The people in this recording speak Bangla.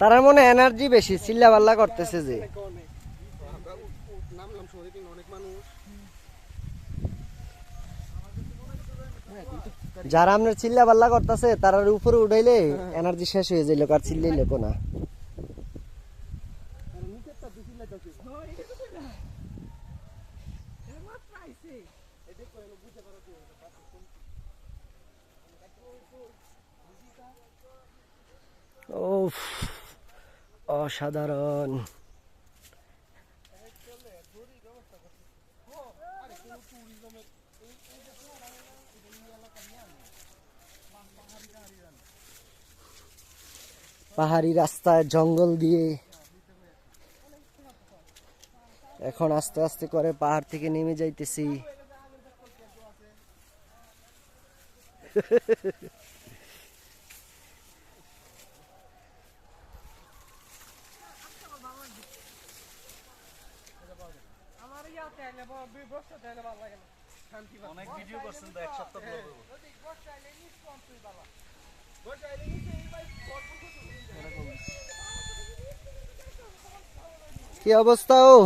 তারা মনে এনার্জি বেশি চিল্লা পাল্লা করতেছে যে। নামলাম কিন্তু অনেক মানুষ যারা আপনার চিল্লা পাল্লা করতেছে তারার উপরে উঠাইলে এনার্জি শেষ হয়ে যাইল আর কোনা নিচেরটা বেশি লাগতেছে পাহাড়ি রাস্তায় জঙ্গল দিয়ে এখন আস্তে আস্তে করে পাহাড় থেকে নেমে যাইতেছি। আমার ইয়াতে আইলে আইলে ভালো লাগে না। অনেক ভিডিও করছেন তো এক সপ্তাহ ব্লগ হবো বর্ষা আইলে নিচ কম তুই বাবা বর্ষা আইলে নিচে এই ভাই ভরপুর কিছু কি অবস্থা ও